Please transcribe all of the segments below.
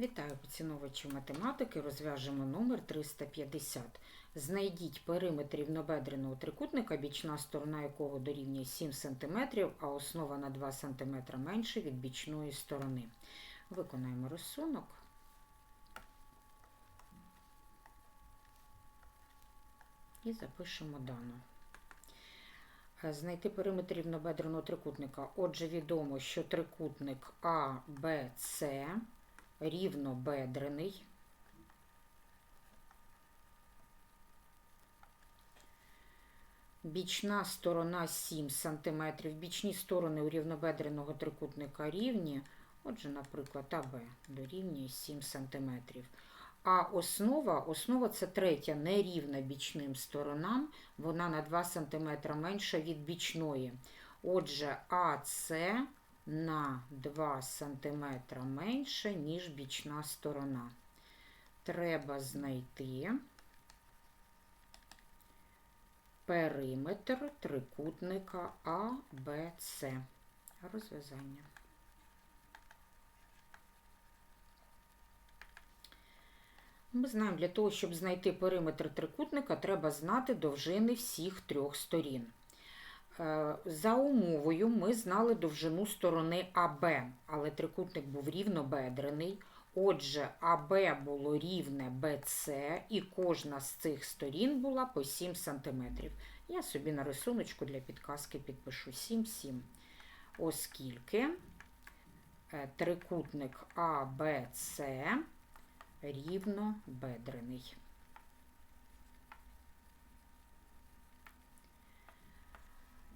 Вітаю поціновувачів математики. Розв'яжемо номер 350. Знайдіть периметр рівнобедреного трикутника, бічна сторона якого дорівнює 7 см, а основа на 2 см менше від бічної сторони. Виконаємо рисунок. І запишемо дану. Знайти периметр рівнобедреного трикутника. Отже, відомо, що трикутник А, Б, С рівнобедрений. Бічна сторона 7 см. Бічні сторони у рівнобедреного трикутника рівні. Отже, наприклад, АБ дорівнює 7 см. А основа, основа це третя нерівна бічним сторонам, вона на 2 см менша від бічної. Отже, АС на 2 см менше, ніж бічна сторона. Треба знайти периметр трикутника АБЦ. Розв'язання. Ми знаємо, для того, щоб знайти периметр трикутника, треба знати довжини всіх трьох сторін. Е, За умовою ми знали довжину сторони АБ, але трикутник був рівнобедрений. Отже, АБ було рівне БЦ, і кожна з цих сторін була по 7 см. Я собі на рисуночку для підказки підпишу 7, 7. Оскільки е, трикутник АБЦ рівнобедрений.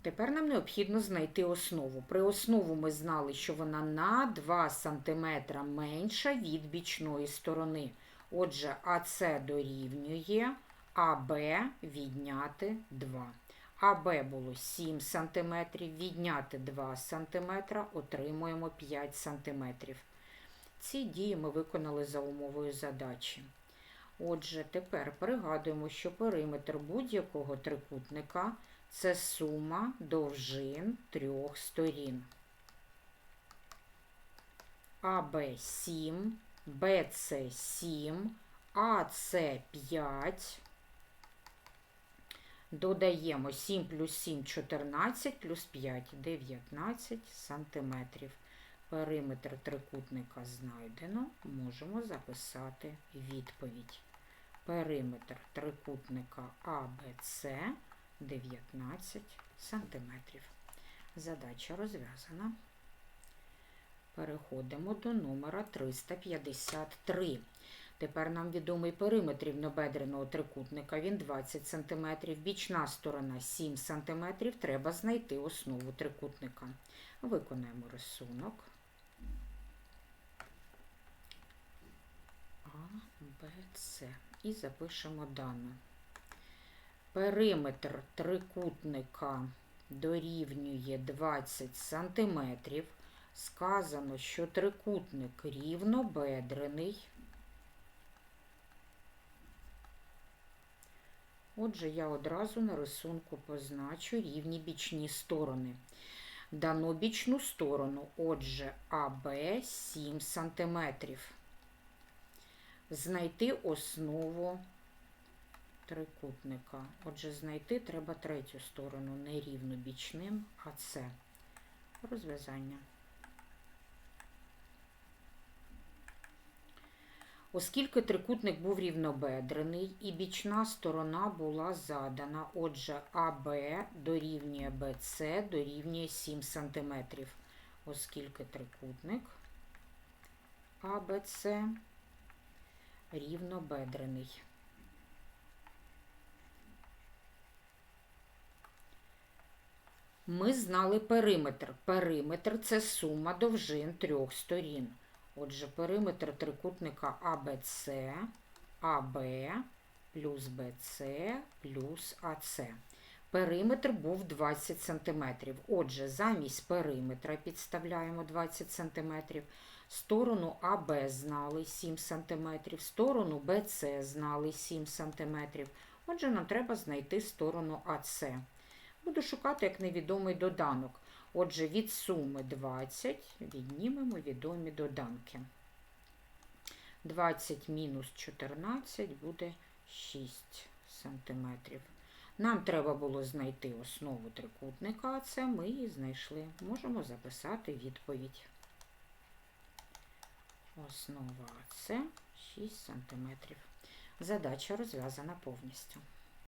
Тепер нам необхідно знайти основу. При основу ми знали, що вона на 2 см менша від бічної сторони. Отже, АС дорівнює АБ відняти 2. АБ було 7 см, відняти 2 см, отримуємо 5 см. Ці дії ми виконали за умовою задачі. Отже, тепер пригадуємо, що периметр будь-якого трикутника це сума довжин трьох сторін. АБ 7, БЦ 7, АЦ 5. Додаємо 7 плюс 7 14 плюс 5 19 сантиметрів. Периметр трикутника знайдено, можемо записати відповідь. Периметр трикутника АБЦ 19 сантиметрів. Задача розв'язана. Переходимо до номера 353. Тепер нам відомий периметр рівнобедреного трикутника. Він 20 см, бічна сторона 7 см. Треба знайти основу трикутника. Виконаємо рисунок. А, Б, С. І запишемо дану. Периметр трикутника дорівнює 20 см. Сказано, що трикутник рівнобедрений. Отже, я одразу на рисунку позначу рівні бічні сторони. Дано бічну сторону, отже, АБ 7 см. Знайти основу трикутника. Отже, знайти треба третю сторону нерівну бічним, а це розв'язання. Оскільки трикутник був рівнобедрений і бічна сторона була задана, отже, АБ дорівнює БЦ дорівнює 7 см. Оскільки трикутник АБЦ рівнобедрений. Ми знали периметр. Периметр це сума довжин трьох сторін. Отже, периметр трикутника АБЦ, АБ плюс БЦ плюс АЦ. Периметр був 20 см. Отже, замість периметра підставляємо 20 см. Сторону АБ знали 7 см, сторону БЦ знали 7 см. Отже, нам треба знайти сторону АЦ. Буду шукати як невідомий доданок. Отже, від суми 20 віднімемо відомі доданки. 20 мінус 14 буде 6 сантиметрів. Нам треба було знайти основу трикутника, а це ми і знайшли. Можемо записати відповідь. Основа це 6 сантиметрів. Задача розв'язана повністю.